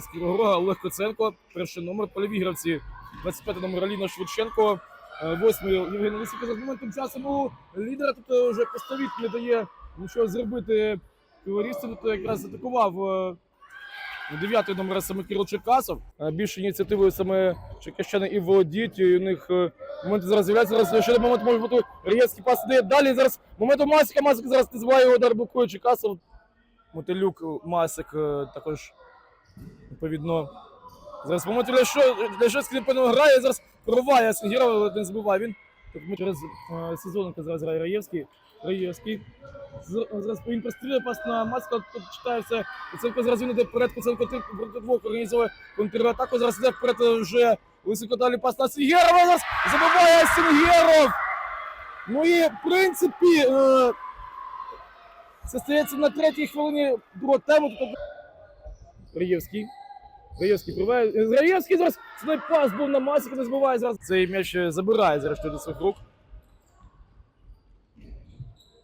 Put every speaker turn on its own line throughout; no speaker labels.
з Кривогрога Олег Коценко, перший номер, польові гравці, 25 номер Аліна Швидченко, е, восьмий Євген Лисенко. За моментом часу ну, лідера тут е, вже постовіт не дає нічого зробити криворізцям. Тут якраз атакував е, дев'ятий номер саме Кирил Черкасов. Е, Більше ініціативою саме черкащани і володіють. І у них е, моменти зараз з'являються. Зараз ще момент може бути Раєцький пас дає далі. Зараз моментом Масика. Масик зараз не збиває його удар блокує Черкасов. Мотилюк, Масик е, також відповідно. Зараз момент Ляшевський непевно грає, зараз прориває Сергіра, але не збиває він. Ми через е, сезонника зараз грає Раєвський. Раєвський. Зараз він прострілює пас на Маска, тут читає все. Куценко зараз він іде вперед, Куценко проти двох організовує контратаку. Зараз іде вперед вже Лисенко далі пас на Сігєрова. Зараз забиває Сінгєров. Ну і в принципі е, це стається на третій хвилині другого. Тут Раєвський. Раєвський пробиває. Раєвський зараз цей пас був на Масіка, не збиває зараз. Цей м'яч е, забирає зараз до своїх рук.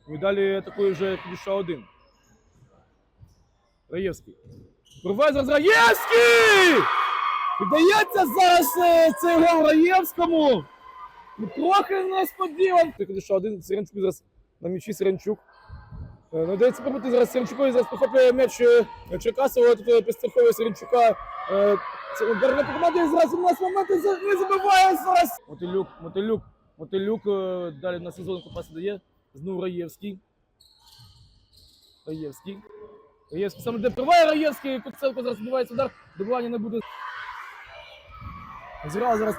І далі атакує вже підійшов один. Раєвський. Пробиває зараз Раєвський! Вдається зараз е, цей гол Раєвському. Трохи несподівано. Підійшов один Сиренчук зараз на м'ячі Сиренчук. Е, Ну, дається пробити зараз Сиренчукові, зараз похоплює м'яч е, Черкасова, тут е, підстраховує Це ударна команда, і зараз у нас моменти за- не забиває зараз. Мотилюк, Мотилюк, Мотилюк далі на сезонку пас дає. Знову Раєвський. Раєвський. Раєвський саме де приває Раєвський, Куценко зараз відбувається удар, добивання не буде. Зразу зараз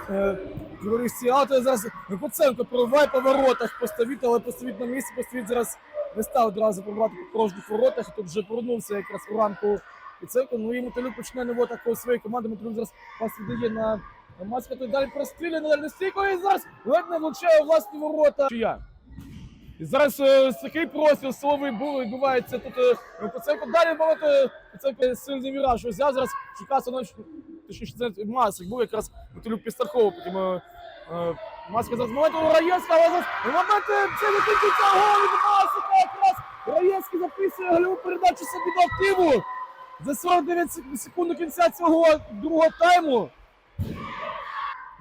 Криворізці ауто зараз Куценко прориває по воротах, поставить, але поставить на місці, поставить зараз не став одразу пробувати по порожніх воротах. Тут вже повернувся якраз у ранку Куценко. Ну і Мотилюк починає нового такого своєї команди. Мотилюк зараз пас віддає на Маска, той далі простріляє на дальню стійку і зараз ледь не влучає власні ворота. Чия? І зараз е, такий простір силовий був, відбувається тут е. Далі багато Куценко сильний віраж взяв зараз Чекаса ночі. Точніше, це Масик був якраз Мотилюк підстраховував, потім е, е, Маска зараз момент у Раєвська, але зараз момент е, це закінчиться гол від Масика. Раєвський записує гольову передачу собі до активу. За 49 сек- секунд до кінця цього другого тайму.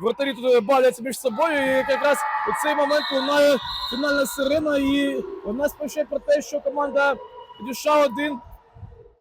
Вратарі тут баляться бавляться між собою, і якраз у цей момент лунає фінальна сирена, і вона сповіщає про те, що команда підійшла один